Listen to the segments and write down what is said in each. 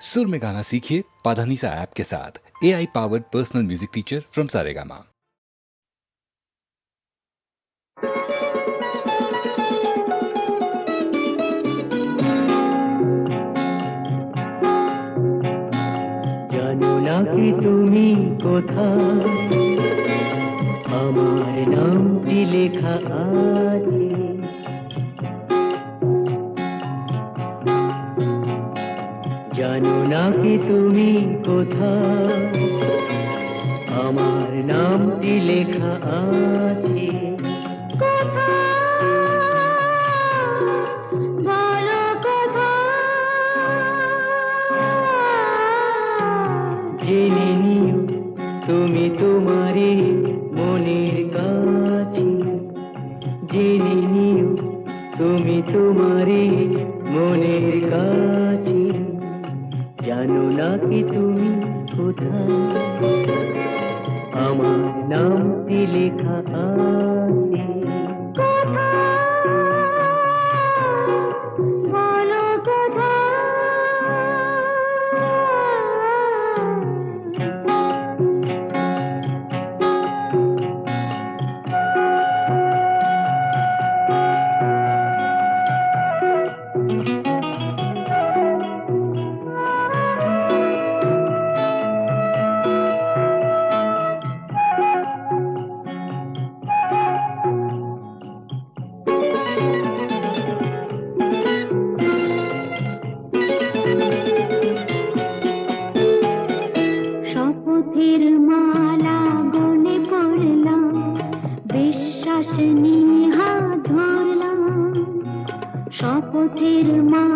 सुर में गाना सीखिए पाधानीसा ऐप के साथ A I powered personal music teacher from Saregama জানো না কি তুমি কোথায় আমার নামটি লেখা আছে জানো না কি তুমি কোথায়? আমার নামটি লেখা আছে। জেনে তুমি তোমারে মনের কাছে। জেনে নিও, তুমি তোমারে মনের কাছে। জানো না কি তুমি কোথায় আমার নামটি লেখা শপথের মালা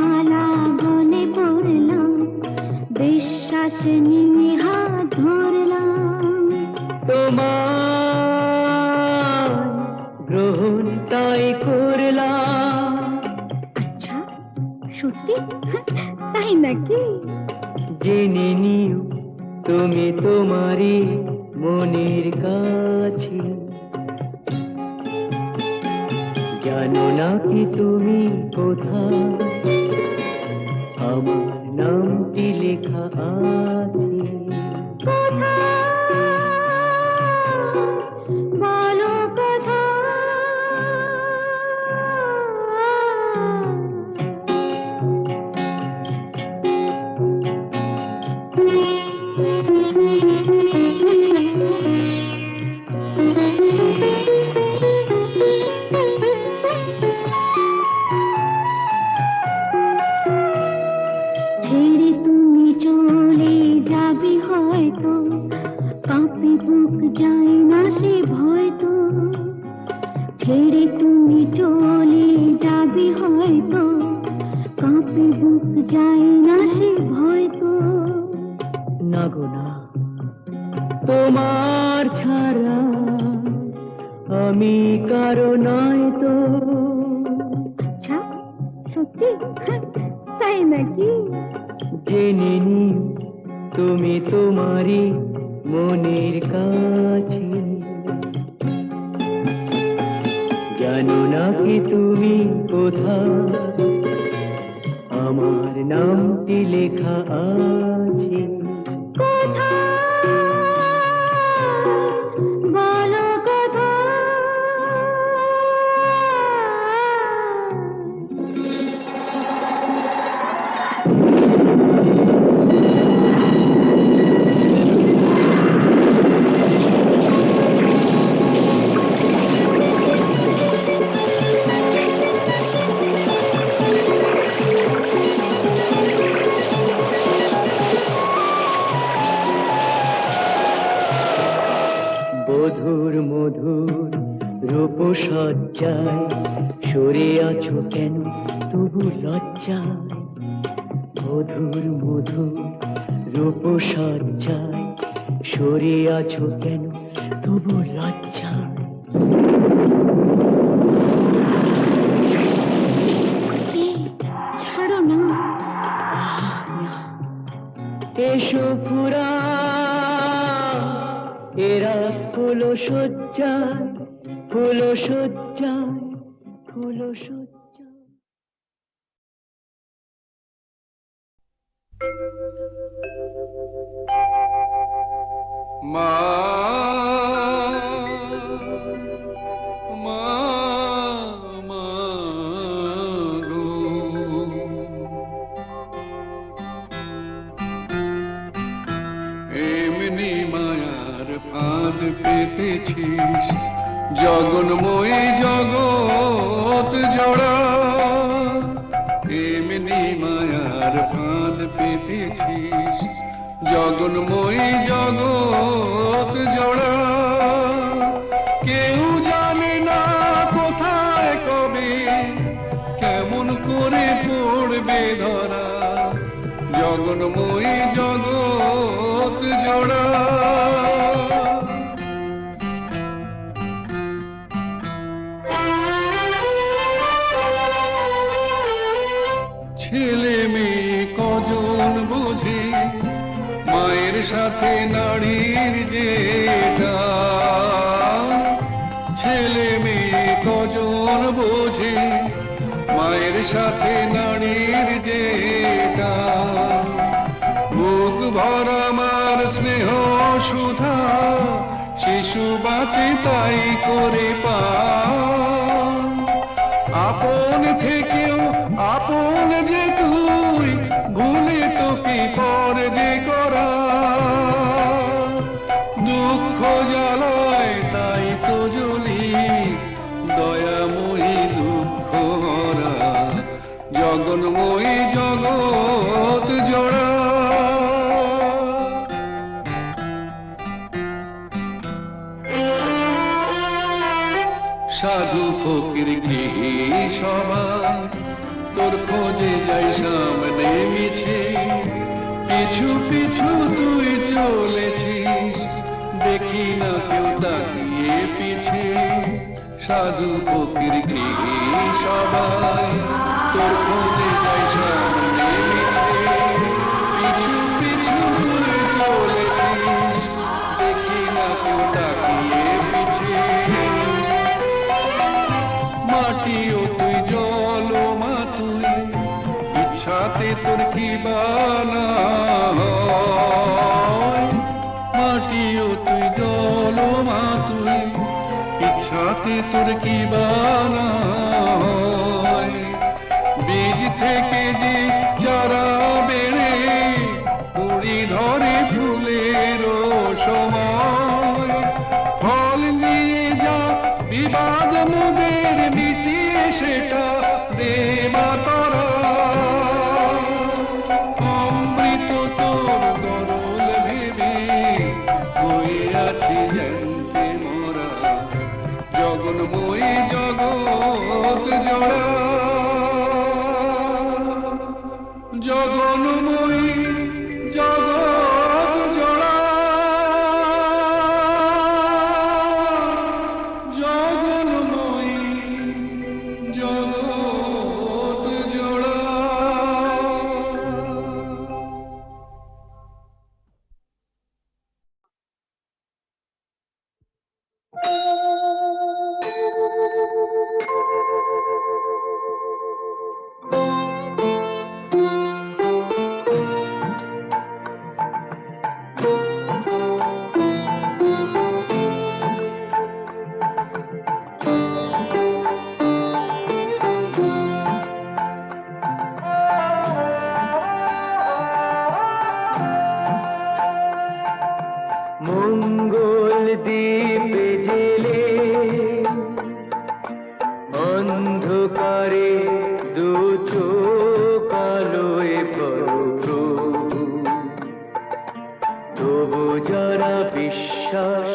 তুমি কোথায় আমার নামটি লেখা আছে। সজ্জায় সরে আছো কেন? তবু লজ্জায়। বধুর মধুর রূপ সজ্জায় সরে আছো কেন? তবু লজ্জায়। এসো পুরা। এরা ফুলো সজ্জায় ফুলো সজ্জায় মা জগন্ময়ী জগৎ জোড়া। কেউ জানে না কোথায় কবে কেমন করে পড়বে ধরা। জগন্ময়ী সাথে নারীর যেটা। বুক ভরা মার স্নেহ সুধা, শিশু বাঁচে তাই করে পা। আপন থেকেও আপন যে তুই, ভুলে তোকে পর যে করা। ফকির কি সবাই তোর খোঁজে যাই সামনে মিছে পিছু পিছু তুই চলেছিস। দেখি না কেউ তাকিয়ে পিছে। সাধু ফকির কি সবাই তোর খোঁজে যাই সামনে মিছে পিছু পিছু তুই চলেছিস। দেখি না কেউ তোর কি বানা হয়। মাটিও তুই জল, মা তুই ইচ্ছাতে তোর কি বানা। বীজ থেকে যে চারা বেড়ে পুরি ধরে জগন্ময়ী জগৎ। অন্ধকারে দু কালোয় প্রভু তবু যারা বিশ্বাস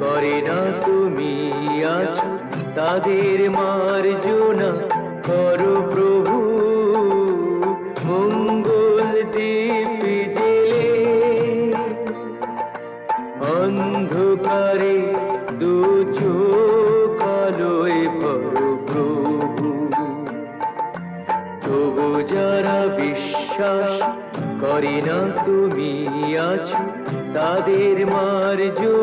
করে না তুমি আছো তাদের মার্জনা তাদের মার্জনা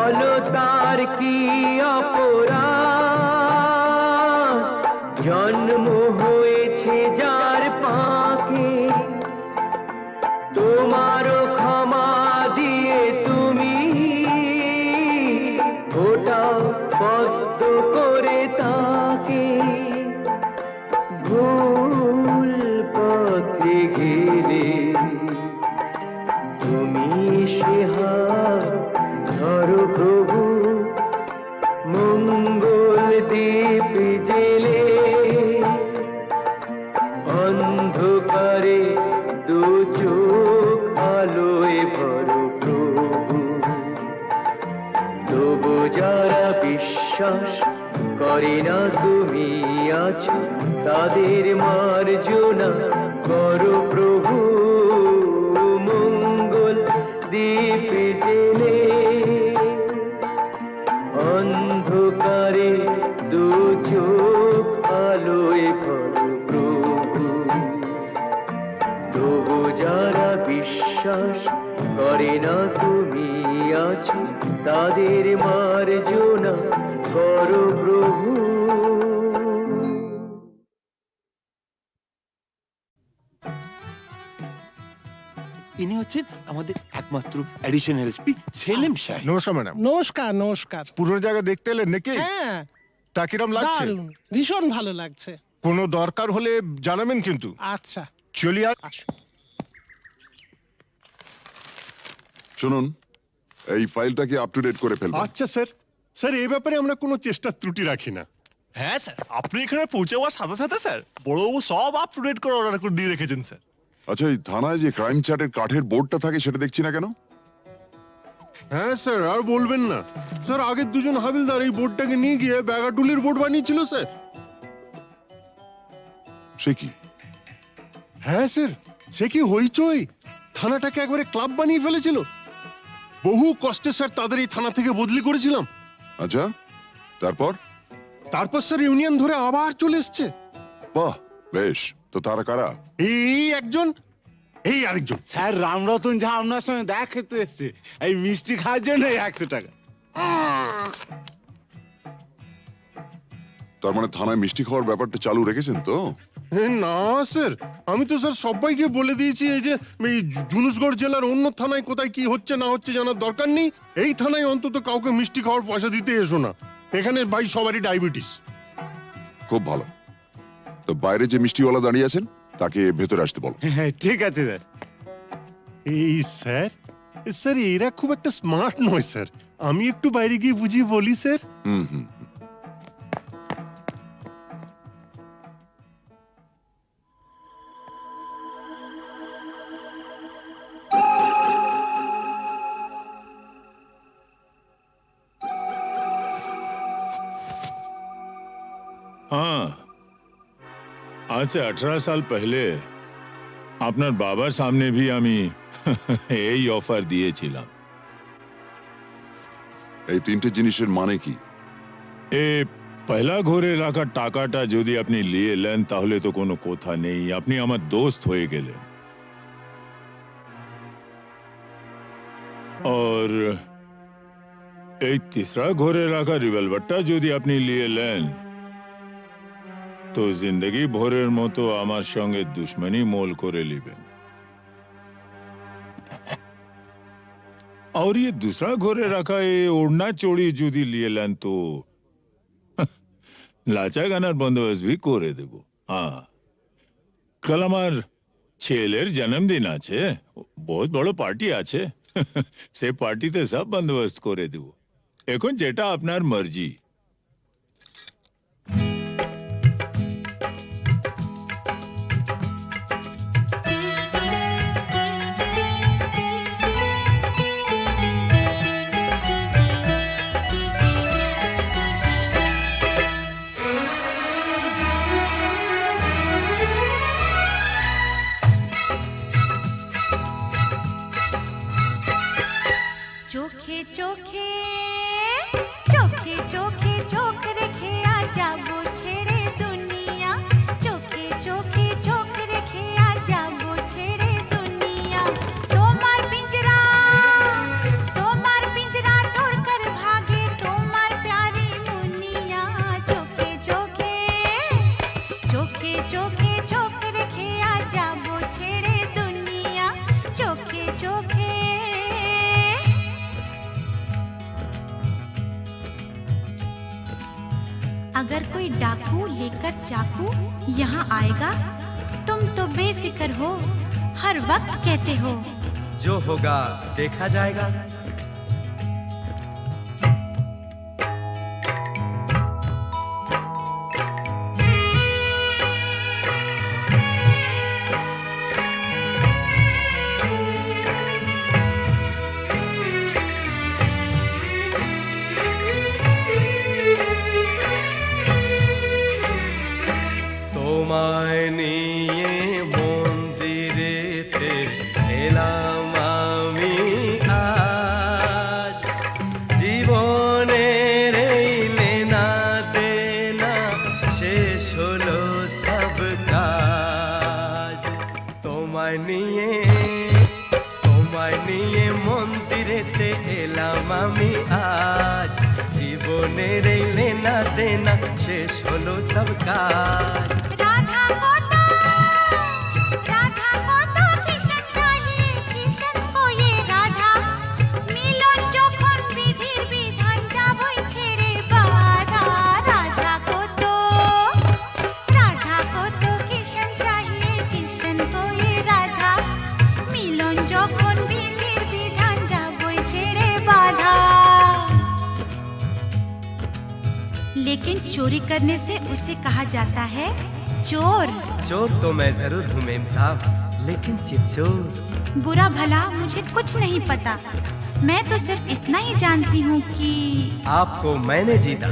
বলো তার কি অপরাধ তাদের মার্জনা আমাদের একমাত্র অ্যাডিশনাল এসপি সেলিম সাহেব। নমস্কার ম্যাডাম। নমস্কার নমস্কার। পুরনো জায়গা দেখতে এলেন নাকি? হ্যাঁ। তা কিরম লাগছে? দারুণ ভীষণ ভালো লাগছে। কোনো দরকার হলে জানাবেন কিন্তু। আচ্ছা। চলি আর আসুন। শুনুন এই ফাইলটা কি আপ টু ডেট করে ফেলবেন? আচ্ছা স্যার। স্যার এই ব্যাপারে আমরা কোনো চেষ্টা ত্রুটি রাখি না। হ্যাঁ স্যার। আপনি এখানে পৌঁছে যাওয়ার সাথে সাথে স্যার বড়বাবু সব আপ টু ডেট করে অর্ডার করে দিয়ে রেখেছেন স্যার। আচ্ছা এই থানায় যে ক্রাইম চার্টের কাঠের বোর্ডটা থাকে সেটা দেখছি না কেন? হ্যাঁ স্যার আর বলবেন না। স্যার আগের দুজন হাবিলদার এই বোর্ডটাকে নিয়ে গিয়ে ব্যাগাটুলির বোর্ড বানিয়েছিল স্যার। সে কি? হ্যাঁ স্যার সে কি হইচই? থানাটাকে একবারে ক্লাব বানিয়ে ফেলেছিল। বহু কষ্টে স্যার তাদের এই থানা থেকে বদলি করেছিলাম। আচ্ছা তারপর? তারপর স্যার ইউনিয়ন ধরে আবার চলে এসছে। বাহ বেশ। তো তারা কারা? এই একজন এই আরেকজন। স্যার রামরতন যা আপনার সঙ্গে দেখা খেতে এসছে এই মিষ্টি খাওয়ার জন্য একশো টাকা। তার মানে থানায় মিষ্টি খাওয়ার ব্যাপারটা চালু রেখেছেন তো? না স্যার আমি তো স্যার সবাইকে বলে দিয়েছি এই যে এই জু- জুনুসগড় জেলার অন্য থানায় কোথায় কি হচ্ছে না হচ্ছে জানার দরকার নেই। এই থানায় অন্তত কাউকে মিষ্টি খাওয়ার পয়সা দিতে এসো না। এখানে ভাই সবারই ডায়াবেটিস। খুব ভালো। তো বাইরে যে মিষ্টিওয়ালা দাঁড়িয়ে আছেন তাকে ভেতরে আসতে বল। হ্যাঁ ঠিক আছে স্যার। এই স্যার স্যার এরা খুব একটা স্মার্ট নয় স্যার। আমি একটু বাইরে গিয়ে বুঝিয়ে বলি স্যার। হুম হুম। आज से अठारह साल पहले আপনার বাবার সামনে ভি আমি এই অফার দিয়েছিলাম এই তিনটে জিনিসের মানে কি এ পয়লা ঘোর এলাকার টাকাটা যদি আপনি নিয়ে নেন তাহলে তো কোনো কথা নেই আপনি আমার দোস্ত হয়ে গেলেন और এই তিসরা ঘরে রাখা রিভলভারটা যদি আপনি নিয়ে নেন তো জিন্দগি ভোরের মতো আমার সঙ্গে দুশ্মনী মোল করে নেবেন और ये दूसरा घोरे रखा ये ओढ़ना चोड़ी যদি লিয়ে নেন তো লাচা গানার বন্দোবস্ত ভি করে দেব হ্যাঁ কাল আমার ছেলের জন্মদিন আছে বহুত বড় পার্টি আছে সে পার্টিতে সব বন্দোবস্ত করে দেব এখন যেটা আপনার মর্জি চোখে वक्त कहते हो। जो होगा देखा जाएगा। करने से उसे कहा जाता है चोर। चोर तो मैं ज़रूर हूँ मेम साहब लेकिन चिपचोर। बुरा भला मुझे कुछ नहीं पता। मैं तो सिर्फ़ इतना ही जानती हूँ कि आपको मैंने जीता।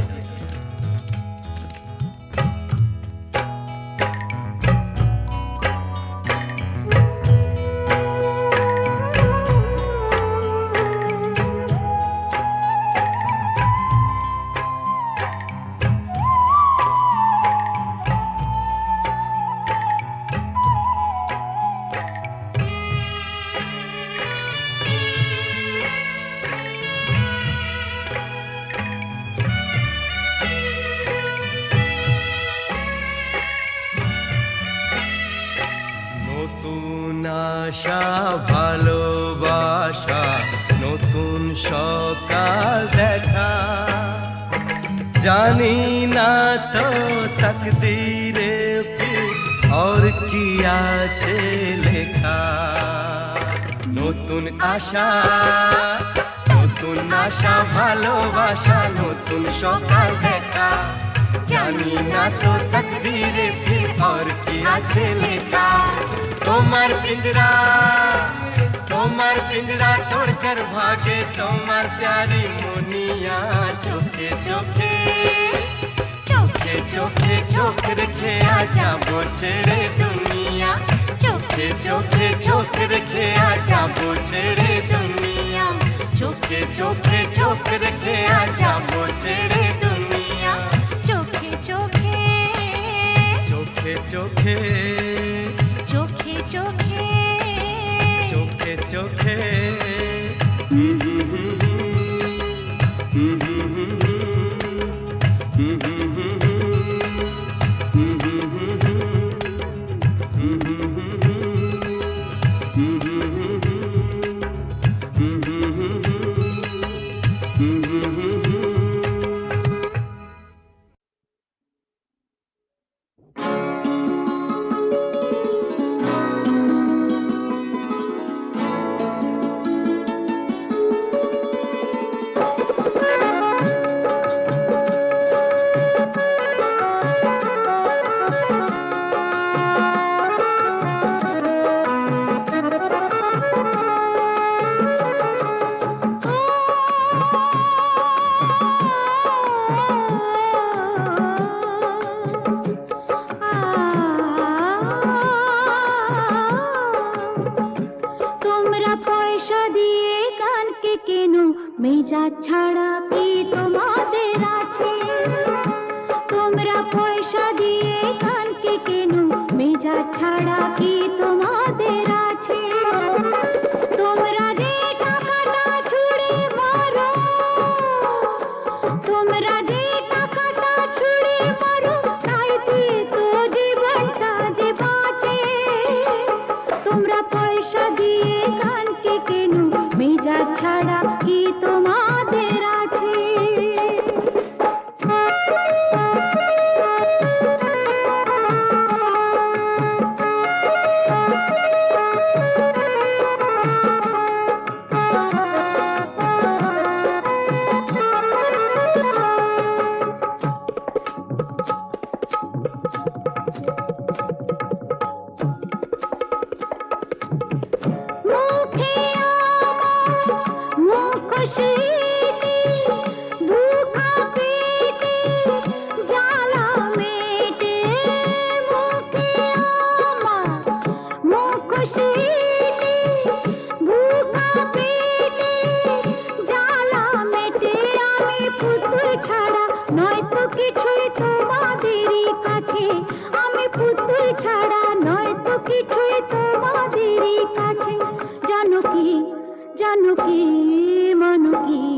আশা নতুন আশা, ভালোবাসা, নতুন সকাল দেখা। জানি না তো তকদিরে ফির আর কি আছে লেখা। তোমার পিঞ্জরা তোমার পিঞ্জরা তোড়কর ভাগে, তোমার প্যারি মুনিয়া চোখে চোখে। চোখে চোখে চোখ রেখে আজা ছেড়ে দুনিয়া। চোখে চোখে চোখ রেখে আর যাব ছেড়ে দুনিয়া। চোখে চোখে চোখ রেখে আর যাব ছেড়ে দুনিয়া। চোখে চোখে চোখে চোখে চোখে চোখে চোখে চোখে। কাছে জানো কি? জানো কি? মানো কি?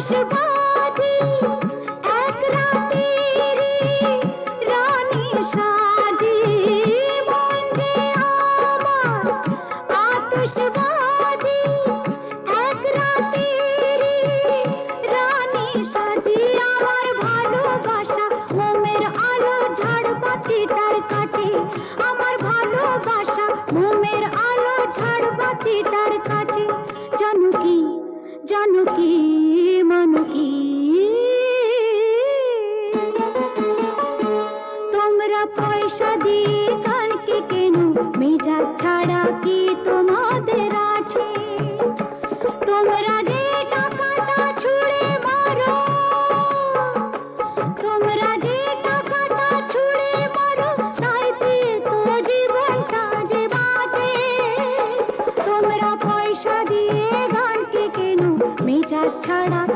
十八。छड़ा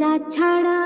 মেজাজ ছাড়া